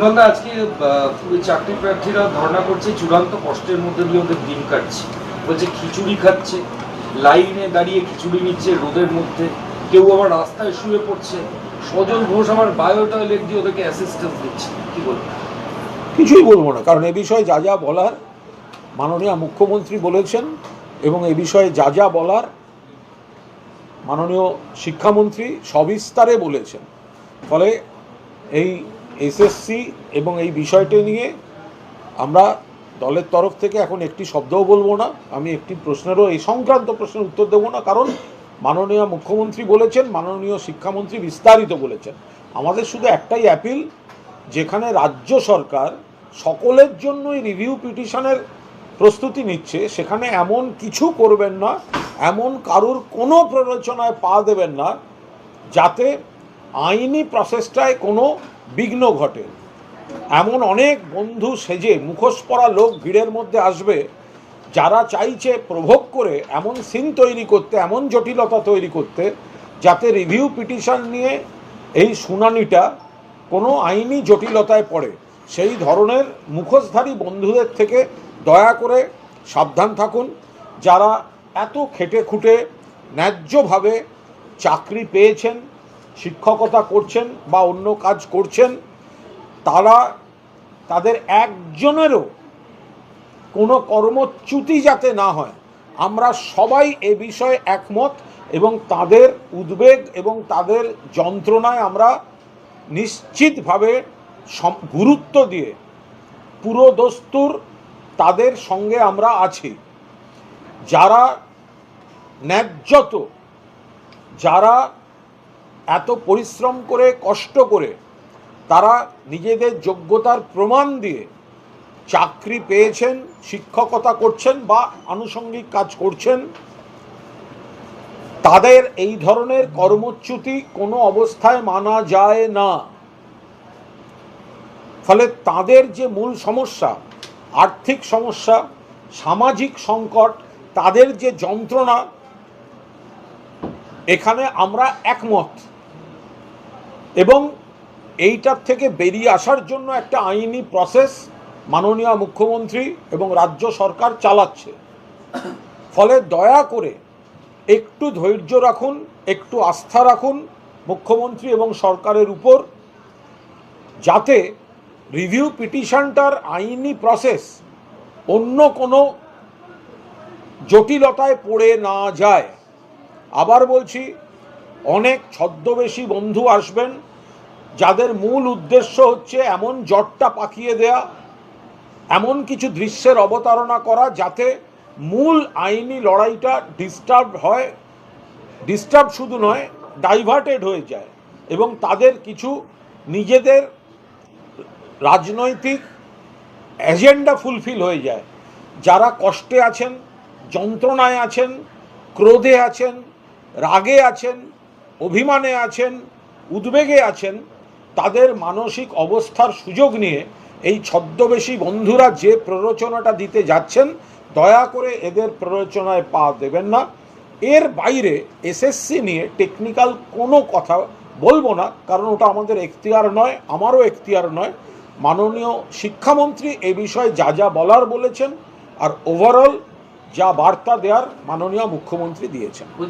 কুণালদা আজকে চাকরি প্রার্থীরা ধর্ণা করছে, চূড়ান্ত কষ্টের মধ্যে দিয়ে ওদের দিন কাটছে। বলছে, খিচুড়ি খাচ্ছে, লাইনে দাঁড়িয়ে খিচুড়ি নিচ্ছে রোদের মধ্যে। কেউ আবার রাস্তায় শুয়ে পড়ছে। সজল ঘোষ আমার বায়োটয়লেট দিয়ে ওদেরকে অ্যাসিস্ট্যান্স দিচ্ছে। কি বলব? কিছুই বলব না। কারণ এ বিষয়ে যা যা বলার মাননীয় মুখ্যমন্ত্রী বলেছেন এবং এ বিষয়ে যা যা বলার মাননীয় শিক্ষামন্ত্রী সবিস্তারে বলেছেন। ফলে এই এসএসসি এবং এই বিষয়টি নিয়ে আমরা দলের তরফ থেকে এখন একটি শব্দও বলব না, আমি একটি প্রশ্নেরও, এই সংক্রান্ত প্রশ্নের উত্তর দেবো না, কারণ মাননীয় মুখ্যমন্ত্রী বলেছেন, মাননীয় শিক্ষামন্ত্রী বিস্তারিত বলেছেন। আমাদের শুধু একটাই অ্যাপিল, যেখানে রাজ্য সরকার সকলের জন্যই রিভিউ পিটিশনের প্রস্তুতি নিচ্ছে, সেখানে এমন কিছু করবেন না, এমন কারুর কোনো প্ররোচনায় পা দেবেন না, যাতে আইনি প্রসেসটায় কোনো বিঘ্ন ঘটে। এমন অনেক বন্ধু সেজে মুখোশ পরা লোক ভিড়ের মধ্যে আসবে, যারা চাইছে প্রভোগ করে এমন সিন তৈরি করতে, এমন জটিলতা তৈরি করতে, যাতে রিভিউ পিটিশন নিয়ে এই শুনানিটা কোনো আইনি জটিলতায় পড়ে। সেই ধরনের মুখোশধারী বন্ধুদের থেকে দয়া করে সাবধান থাকুন। যারা এত খেটে খুঁটে ন্যায্যভাবে চাকরি পেয়েছেন শিক্ষকতা করছেন বা অন্য কাজ করছেন, তারা তাদের একজনেরও কোনো কর্মচ্যুতি যাতে না হয়। আমরা সবাই এ বিষয়ে একমত এবং তাদের উদ্বেগ এবং তাদের যন্ত্রণায় আমরা নিশ্চিতভাবে গুরুত্ব দিয়ে পুরো দস্তুর তাদের সঙ্গে আমরা আছি। যারা ন্যায্যত, যারা এত পরিশ্রম করে, কষ্ট করে তারা নিজেদের যোগ্যতার প্রমাণ দিয়ে চাকরি পেয়েছেন, শিক্ষকতা করছেন বা আনুষঙ্গিক কাজ করছেন, তাদের এই ধরনের কর্মচ্যুতি কোনো অবস্থায় মানা যায় না। ফলে তাদের যে মূল সমস্যা, আর্থিক সমস্যা, সামাজিক সংকট, তাদের যে যন্ত্রণা, এখানে আমরা একমত। এবং এইটার থেকে বেরিয়ে আসার জন্য একটা আইনি প্রসেস মাননীয় মুখ্যমন্ত্রী এবং রাজ্য সরকার চালাচ্ছে। ফলে দয়া করে একটু ধৈর্য রাখুন, একটু আস্থা রাখুন মুখ্যমন্ত্রী এবং সরকারের উপর, যাতে রিভিউ পিটিশনটার আইনি প্রসেস অন্য কোনো জটিলতায় পড়ে না যায়। আবার বলছি অনেক ছদ্মবেশী বন্ধু আসবেন, যাদের মূল উদ্দেশ্য হচ্ছে এমন জটটা পাকিয়ে দেয়া, এমন কিছু দৃশ্যের অবতারণা করা যাতে মূল আইনি লড়াইটা ডিস্টার্ব হয় ডিস্টার্ব শুধু নয় ডাইভার্টেড হয়ে যায় এবং তাদের কিছু নিজেদের রাজনৈতিক এজেন্ডা ফুলফিল হয়ে যায়। যারা কষ্টে আছেন, যন্ত্রণায় আছেন, ক্রোধে আছেন, রাগে আছেন অভিমানে আছেন, উদ্বেগে আছেন, তাদের মানসিক অবস্থার সুযোগ নিয়ে এই ছদ্মবেশী বন্ধুরা যে প্ররোচনাটা দিতে যাচ্ছেন, দয়া করে এদের প্ররোচনায় পা দেবেন না। এর বাইরে এসএসসি নিয়ে টেকনিক্যাল কোনো কথা বলব না, কারণ ওটা আমাদের এখতিয়ার নয়, আমারও এখতিয়ার নয়। মাননীয় শিক্ষামন্ত্রী এ বিষয়ে যা যা বলার বলেছেন, আর ওভারঅল যা বার্তা দেওয়ার মাননীয় মুখ্যমন্ত্রী দিয়েছেন।